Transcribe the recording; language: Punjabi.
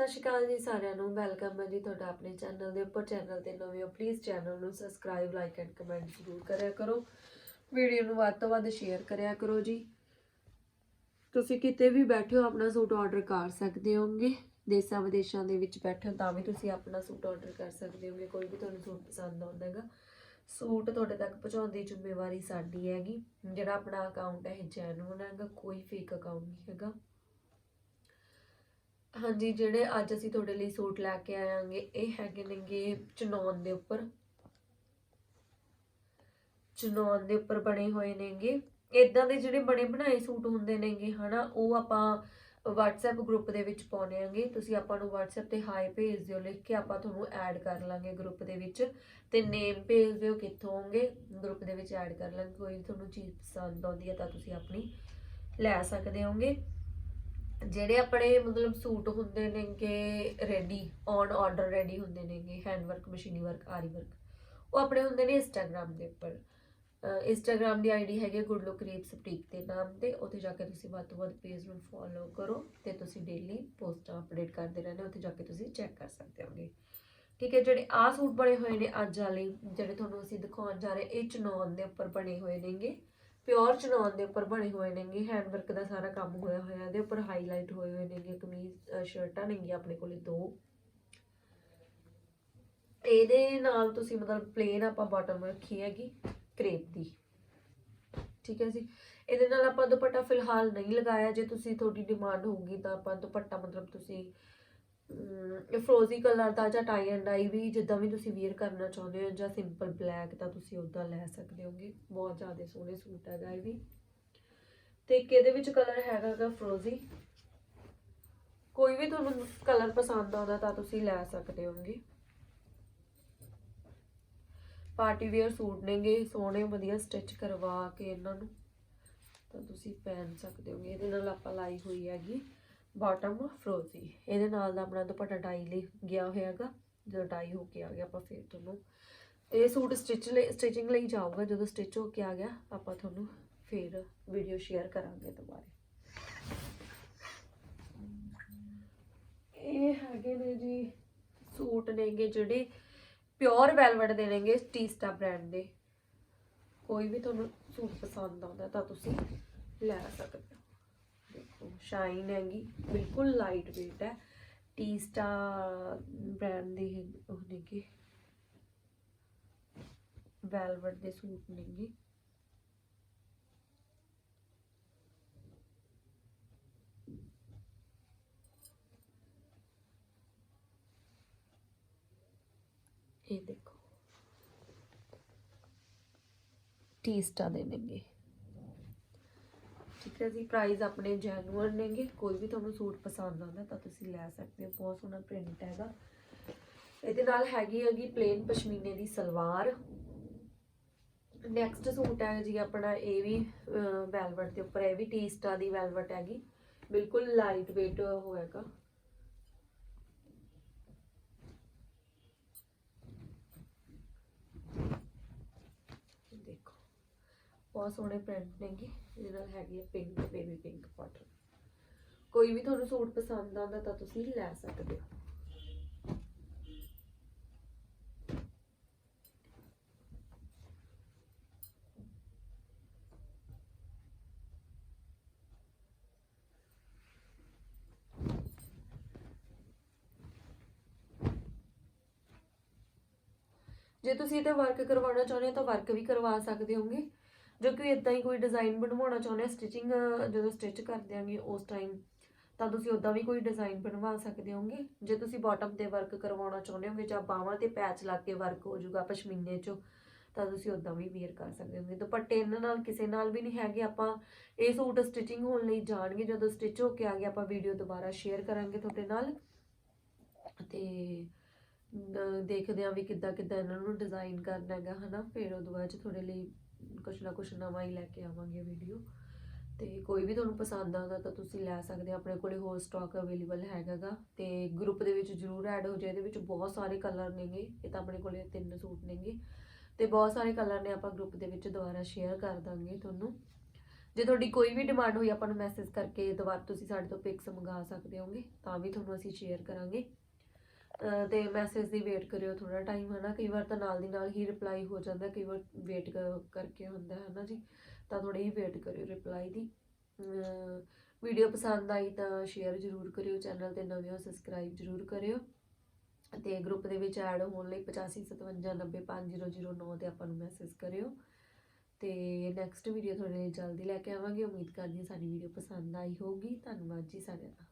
ਸਤਿ ਸ਼੍ਰੀ ਅਕਾਲ ਜੀ ਸਾਰਿਆਂ ਨੂੰ, ਵੈਲਕਮ ਹੈ ਜੀ ਤੁਹਾਡਾ ਆਪਣੇ ਚੈਨਲ ਦੇ ਉੱਪਰ ਚੈਨਲ ਤੇ ਨਵੇਂ ਹੋ ਪਲੀਜ਼ ਚੈਨਲ ਨੂੰ ਸਬਸਕ੍ਰਾਈਬ ਲਾਈਕ ਐਂਡ ਕਮੈਂਟ ਜ਼ਰੂਰ ਕਰਿਆ ਕਰੋ। ਵੀਡੀਓ ਨੂੰ ਵੱਧ ਤੋਂ ਵੱਧ ਸ਼ੇਅਰ ਕਰਿਆ ਕਰੋ ਜੀ। ਤੁਸੀਂ ਕਿਤੇ ਵੀ ਬੈਠੇ ਹੋ, ਆਪਣਾ ਸੂਟ ਆਰਡਰ ਕਰ ਸਕਦੇ ਹੋਗੇ। ਦੇਸਾਂ ਵਿਦੇਸ਼ਾਂ ਦੇ ਵਿੱਚ ਬੈਠੇ ਹੋ, ਤਾਂ ਵੀ ਤੁਸੀਂ ਆਪਣਾ ਸੂਟ ਆਰਡਰ ਕਰ ਸਕਦੇ ਹੋਗੇ, ਕੋਈ ਵੀ ਤੁਹਾਨੂੰ ਸੂਟ ਪਸੰਦ ਆਉਂਦਾ ਹੈਗਾ। ਸੂਟ ਤੁਹਾਡੇ ਤੱਕ ਪਹੁੰਚਾਉਣ ਦੀ ਜ਼ਿੰਮੇਵਾਰੀ ਸਾਡੀ ਹੈਗੀ। ਜਿਹੜਾ ਆਪਣਾ ਅਕਾਊਂਟ ਹੈ, ਇਹ ਜੈਨੂਨ ਹੈਗਾ, ਕੋਈ ਫੇਕ ਅਕਾਊਂਟ ਨਹੀਂ ਹੈਗਾ। ਹਾਂਜੀ, ਜਿਹੜੇ ਅੱਜ ਅਸੀਂ ਤੁਹਾਡੇ ਲਈ ਸੂਟ ਲੈ ਕੇ ਆਵਾਂਗੇ ਇਹ ਹੈਗੇ ਨੇਗੇ ਚਨੌਨ ਦੇ ਉੱਪਰ। ਚਨੌਨ ਦੇ ਉੱਪਰ ਬਣੇ ਹੋਏ ਨੇਗੇ। ਇਦਾਂ ਦੇ ਜਿਹੜੇ ਬਣੇ ਬਣਾਏ ਸੂਟ ਹੁੰਦੇ ਨੇਗੇ, ਹਨਾ, ਉਹ ਆਪਾਂ WhatsApp ਗਰੁੱਪ ਦੇ ਵਿੱਚ ਪਾਉਣੇ ਆਂਗੇ। ਤੁਸੀਂ ਆਪਾਂ ਨੂੰ WhatsApp ਤੇ ਹਾਈ ਭੇਜ ਦਿਓ, ਲਿਖ ਕੇ ਆਪਾਂ ਤੁਹਾਨੂੰ ਐਡ ਕਰ ਲਾਂਗੇ ਗਰੁੱਪ ਦੇ ਵਿੱਚ। ਤੇ ਨੇਮ ਭੇਜ ਦਿਓ ਕਿੱਥੋਂ ਹੋਗੇ ਗਰੁੱਪ ਦੇ ਵਿੱਚ ਐਡ ਕਰ ਲਾਂਗੇ। ਕੋਈ ਤੁਹਾਨੂੰ ਚੀਜ਼ ਪਸੰਦ ਆਉਂਦੀ ਹੈ ਤਾਂ ਤੁਸੀਂ ਆਪਣੀ ਲੈ ਸਕਦੇ ਹੋਗੇ। ਜਿਹੜੇ ਆਪਣੇ ਮਤਲਬ ਸੂਟ ਹੁੰਦੇ ਨੇਗੇ ਰੈਡੀ ਔਨ ਆਰਡਰ ਰੈਡੀ ਹੁੰਦੇ ਨੇਗੇ ਹੈਂਡ ਵਰਕ ਮਸ਼ੀਨੀ ਵਰਕ ਆਰੀ ਵਰਕ ਉਹ ਆਪਣੇ ਹੁੰਦੇ ਨੇ ਇੰਸਟਾਗ੍ਰam ਦੇ ਉੱਪਰ। ਇੰਸਟਾਗ੍ਰam ਦੀ ਆਈਡੀ ਹੈਗੀ ਗੁੱਡ ਲੁੱਕ ਰੀਪਸ ਬੁਟੀਕ ਦੇ ਨਾਮ ਤੇ ਉੱਥੇ ਜਾ ਕੇ ਤੁਸੀਂ ਵੱਧ ਤੋਂ ਵੱਧ ਪੇਜ ਨੂੰ ਫੋਲੋ ਕਰੋ ਤੇ ਤੁਸੀਂ ਡੇਲੀ ਪੋਸਟਾਂ ਅਪਡੇਟ ਕਰਦੇ ਰਹਿੰਦੇ ਹੋ, ਉੱਥੇ ਜਾ ਕੇ ਤੁਸੀਂ ਚੈੱਕ ਕਰ ਸਕਦੇ ਹੋਗੇ। ਠੀਕ ਹੈ ਜਿਹੜੇ ਆ ਸੂਟ ਬਣੇ ਹੋਏ ਨੇ ਅੱਜ ਵਾਲੇ ਜਿਹੜੇ ਤੁਹਾਨੂੰ ਅਸੀਂ ਦਿਖਾਉਣ ਜਾ ਰਹੇ ਇਹ ਚਨੌਨ ਦੇ ਉੱਪਰ ਬਣੇ ਹੋਏ ਨੇਗੇ। ਪਿਓਰ ਚਨੌਨ ਦੇ ਉੱਪਰ ਬਣੇ ਹੋਏ ਨੇਗੇ ਹੈਂਡ ਵਰਕ ਦਾ ਸਾਰਾ ਕੰਮ ਹੋਇਆ ਹੋਇਆ ਇਹਦੇ ਉੱਪਰ ਹਾਈਲਾਈਟ ਹੋਏ ਹੋਏ ਨੇਗੇ ਕਮੀਜ਼ ਸ਼ਰਟਾਂ ਨੇਗੀਆਂ ਆਪਣੇ ਕੋਲੇ ਦੋ। ਇਹਦੇ ਨਾਲ ਤੁਸੀਂ ਮਤਲਬ ਪਲੇਨ ਆਪਾਂ ਬਾਟਮ ਰੱਖੀ ਹੈਗੀ ਕ੍ਰੇਪ ਦੀ। ਠੀਕ ਹੈ ਜੀ? ਇਹਦੇ ਨਾਲ ਆਪਾਂ ਦੁਪੱਟਾ ਫਿਲਹਾਲ ਨਹੀਂ ਲਗਾਇਆ, ਜੇ ਤੁਸੀਂ ਤੁਹਾਡੀ ਡਿਮਾਂਡ ਹੋਊਗੀ ਤਾਂ ਆਪਾਂ ਦੁਪੱਟਾ ਮਤਲਬ ਤੁਸੀਂ ਫਰੋਜ਼ੀ ਕਲਰ ਦਾ ਜਾਂ ਟਾਈ ਐਂਡ ਡਾਈ ਵੀ ਜਿੱਦਾਂ ਵੀ ਤੁਸੀਂ ਵੇਅਰ ਕਰਨਾ ਚਾਹੁੰਦੇ ਹੋ ਜਾਂ ਸਿੰਪਲ ਬਲੈਕ ਤਾਂ ਤੁਸੀਂ ਉਦਾਂ ਲੈ ਸਕਦੇ ਹੋਗੇ। ਬਹੁਤ ਜ਼ਿਆਦਾ ਸੋਹਣੇ ਸੂਟ ਹੈਗਾ ਇਹ ਵੀ। ਤੇ ਇੱਕ ਇਹਦੇ ਵਿੱਚ ਕਲਰ ਹੈਗਾ ਗਾ ਫਰੋਜ਼ੀ। ਕੋਈ ਵੀ ਤੁਹਾਨੂੰ ਕਲਰ ਪਸੰਦ ਆਉਂਦਾ ਤਾਂ ਤੁਸੀਂ ਲੈ ਸਕਦੇ ਹੋਗੇ। ਪਾਰਟੀ ਵੇਅਰ ਸੂਟ ਨੇਗੇ, ਸੋਹਣੇ, ਵਧੀਆ ਸਟਿਚ ਕਰਵਾ ਕੇ ਇਹਨਾਂ ਨੂੰ ਤਾਂ ਤੁਸੀਂ ਪਹਿਨ ਸਕਦੇ ਹੋਗੇ। ਇਹਦੇ ਨਾਲ ਆਪਾਂ ਲਾਈ ਹੋਈ ਹੈਗੀ ਬਾਟਮ ਫਰੋਜ਼ੀ ਇਹਦੇ ਨਾਲ ਦਾ ਆਪਣਾ ਦੁਪੱਟਾ ਡਾਈ ਲਈ ਗਿਆ ਹੋਇਆਗਾ। ਜਦੋਂ ਡਾਈ ਹੋ ਕੇ ਆ ਗਿਆ, ਆਪਾਂ ਫਿਰ ਤੁਹਾਨੂੰ ਇਹ ਸੂਟ ਸਟਿਚ ਲਈ ਸਟਿਚਿੰਗ ਲਈ ਜਾਊਗਾ। ਜਦੋਂ ਸਟਿਚ ਹੋ ਕੇ ਆ ਗਿਆ, ਆਪਾਂ ਤੁਹਾਨੂੰ ਫਿਰ ਵੀਡੀਓ ਸ਼ੇਅਰ ਕਰਾਂਗੇ ਦੁਬਾਰੇ। ਇਹ ਹੈਗੇ ਨੇ ਜੀ ਸੂਟ ਨੇਗੇ ਜਿਹੜੇ ਪਿਓਰ ਵੈਲਵਟ ਦੇ ਨੇਗੇ ਟੀਸਟਾ ਬ੍ਰਾਂਡ ਦੇ। ਕੋਈ ਵੀ ਤੁਹਾਨੂੰ ਸੂਟ ਪਸੰਦ ਆਉਂਦਾ ਤਾਂ ਤੁਸੀਂ ਲੈ ਸਕਦੇ ਹੋ। ਦੇਖੋ ਸ਼ਾਈਨ ਹੈਗੀ ਬਿਲਕੁਲ ਲਾਈਟ weight ਹੈ ਟੀਸਟਾ ਬ੍ਰਾਂਡ ਦੇ ਇਹ ਉਹ ਨੇਗੇ ਵੈਲਵਟ ਦੇ ਸੂਟ ਨੇਗੇ ਇਹ ਦੇਖੋ ਟੀਸਟਾ ਦੇ ਨੇਗੇ ਠੀਕ ਹੈ ਜੀ ਪ੍ਰਾਈਸ ਆਪਣੇ ਜੈਨੂਅਲ ਨੇਗੇ, ਕੋਈ ਵੀ ਤੁਹਾਨੂੰ ਸੂਟ ਪਸੰਦ ਆਉਂਦਾ ਤਾਂ ਤੁਸੀਂ ਲੈ ਸਕਦੇ ਹੋ, ਬਹੁਤ ਸੋਹਣਾ ਪ੍ਰਿੰਟ ਹੈਗਾ। ਇਹਦੇ ਨਾਲ ਹੈਗੀ ਹੈਗੀ ਪਲੇਨ ਪਸ਼ਮੀਨੇ ਦੀ ਸਲਵਾਰ। ਨੈਕਸਟ ਸੂਟ ਹੈ ਜੀ ਆਪਣਾ, ਇਹ ਵੀ ਵੈਲਵਟ ਦੇ ਉੱਪਰ, ਇਹ ਵੀ ਟੀਸਟਾ ਦੀ ਵੈਲਵਟ ਹੈਗੀ। ਬਿਲਕੁਲ ਲਾਈਟ weight ਹੋਏਗਾ। ਬਹੁਤ ਸੋਹਣੇ ਪ੍ਰਿੰਟ ਨੇਗੇ, ਇਹਦੇ ਨਾਲ ਹੈਗੀ ਹੈ ਪਿੰਕ ਬੇਬੀ ਪਿੰਕ ਪਾਟਰ ਕੋਈ ਵੀ ਤੁਹਾਨੂੰ ਸੂਟ ਪਸੰਦ ਆਉਂਦਾ ਤਾਂ ਤੁਸੀਂ ਲੈ ਸਕਦੇ ਹੋ। ਜੇ ਤੁਸੀਂ ਇਹਦਾ ਵਰਕ ਕਰਵਾਉਣਾ ਚਾਹੁੰਦੇ ਹੋ ਤਾਂ ਵਰਕ ਵੀ ਕਰਵਾ ਸਕਦੇ ਹੋਗੇ। ਜੋ ਕਿ ਇਦਾਂ ਹੀ ਕੋਈ ਡਿਜ਼ਾਈਨ ਬਣਵਾਉਣਾ ਚਾਹੁੰਦੇ ਹੋ ਸਟਿਚਿੰਗ ਜਦੋਂ ਸਟਿਚ ਕਰ ਦਿਆਂਗੇ ਉਸ ਟਾਈਮ ਤਾਂ ਤੁਸੀਂ ਉਦਾਂ ਵੀ ਕੋਈ ਡਿਜ਼ਾਈਨ ਬਣਵਾ ਸਕਦੇ ਹੋਗੇ? ਜੇ ਤੁਸੀਂ ਬਾਟਮ ਤੇ ਵਰਕ ਕਰਵਾਉਣਾ ਚਾਹੁੰਦੇ ਹੋਗੇ ਜਾਂ ਬਾਹਾਂ ਤੇ ਪੈਚ ਲਾ ਕੇ ਵਰਕ ਹੋ ਜਾਊਗਾ ਪਸ਼ਮੀਨੇ 'ਚੋਂ, ਤਾਂ ਤੁਸੀਂ ਉਦਾਂ ਵੀ ਵੇਅਰ ਕਰ ਸਕਦੇ ਹੋਗੇ। ਦੁਪੱਟੇ ਇਹਨਾਂ ਨਾਲ ਕਿਸੇ ਨਾਲ ਵੀ ਨਹੀਂ ਹੈਗੇ, ਆਪਾਂ ਇਹ ਸੂਟ ਸਟਿਚਿੰਗ ਹੋਣ ਲਈ ਜਾਣਗੇ, ਜਦੋਂ ਸਟਿਚ ਹੋ ਕੇ ਆ ਗਿਆ, ਆਪਾਂ ਵੀਡੀਓ ਦੁਬਾਰਾ ਸ਼ੇਅਰ ਕਰਾਂਗੇ ਤੁਹਾਡੇ ਨਾਲ। ਤੇ ਦੇਖਦੇ ਆ ਵੀ ਕਿੱਦਾਂ ਕਿੱਦਾਂ ਇਹਨਾਂ ਨੂੰ ਡਿਜ਼ਾਈਨ ਕਰਨਾ ਹੈਗਾ, ਹਨਾ? ਫਿਰ ਉਹਦੇ ਬਾਅਦ ਚ ਤੁਹਾਡੇ ਲਈ ਕੁਛ ਨਾ ਕੁਛ ਨਵਾਂ ਹੀ ਲੈ ਕੇ ਆਵਾਂਗੇ ਵੀਡੀਓ ਤੇ ਕੋਈ ਵੀ ਤੁਹਾਨੂੰ ਪਸੰਦ ਆਉਂਦਾ ਤਾਂ ਤੁਸੀਂ ਲੈ ਸਕਦੇ ਹੋ ਆਪਣੇ ਕੋਲੇ ਹੋਰ ਸਟਾਕ ਅਵੇਲੇਬਲ ਹੈਗਾਗਾ ਤੇ ਗਰੁੱਪ ਦੇ ਵਿੱਚ ਜਰੂਰ ਐਡ ਹੋ ਜਾਏ ਇਹਦੇ ਵਿੱਚ ਬਹੁਤ ਸਾਰੇ ਕਲਰ ਨੇਗੇ। ਇਹ ਤਾਂ ਆਪਣੇ ਕੋਲੇ ਤਿੰਨ ਸੂਟ ਨੇਗੇ। ਤੇ ਬਹੁਤ ਸਾਰੇ ਕਲਰ ਨੇ ਆਪਾਂ ਗਰੁੱਪ ਦੇ ਵਿੱਚ ਦੁਬਾਰਾ ਸ਼ੇਅਰ ਕਰ ਦਾਂਗੇ ਤੁਹਾਨੂੰ। ਜੇ ਤੁਹਾਡੀ ਕੋਈ ਵੀ ਡਿਮਾਂਡ ਹੋਈ ਆਪਾਂ ਨੂੰ ਮੈਸੇਜ ਕਰਕੇ ਦੁਬਾਰਾ ਤੁਸੀਂ ਸਾਡੇ ਤੋਂ ਪਿਕਸ ਮੰਗਾ ਸਕਦੇ ਹੋਗੇ, ਤਾਂ ਵੀ ਤੁਹਾਨੂੰ ਅਸੀਂ ਸ਼ੇਅਰ ਕਰਾਂਗੇ। ਤੇ ਮੈਸੇਜ ਦੀ ਵੇਟ ਕਰਿਓ ਥੋੜਾ ਟਾਈਮ ਹਨਾ? ਕਈ ਵਾਰ ਤਾਂ ਨਾਲ ਦੀ ਨਾਲ ਹੀ ਰਿਪਲਾਈ ਹੋ ਜਾਂਦਾ, ਕਈ ਵਾਰ ਵੇਟ ਕਰਕੇ ਹੁੰਦਾ ਹੈ ਨਾ ਜੀ? ਤਾਂ ਥੋੜੀ ਹੀ ਵੇਟ ਕਰਿਓ ਰਿਪਲਾਈ ਦੀ। ਵੀਡੀਓ ਪਸੰਦ ਆਈ ਤਾਂ ਸ਼ੇਅਰ ਜ਼ਰੂਰ ਕਰਿਓ ਚੈਨਲ ਤੇ ਨਵੇਂ ਹੋ ਸਬਸਕ੍ਰਾਈਬ ਜ਼ਰੂਰ ਕਰਿਓ। ਤੇ ਗਰੁੱਪ ਦੇ ਵਿੱਚ ਐਡ ਹੋਣ ਲਈ 8557905009 ਤੇ ਆਪਾਂ ਨੂੰ ਮੈਸੇਜ ਕਰਿਓ। ਤੇ ਨੈਕਸਟ ਵੀਡੀਓ ਤੁਹਾਡੇ ਲਈ ਜਲਦੀ ਲੈ ਕੇ ਆਵਾਂਗੇ। ਉਮੀਦ ਕਰਦੀ ਹਾਂ ਸਾਡੀ ਵੀਡੀਓ ਪਸੰਦ ਆਈ ਹੋਊਗੀ। ਧੰਨਵਾਦ ਜੀ ਸਾਰਿਆਂ ਦਾ।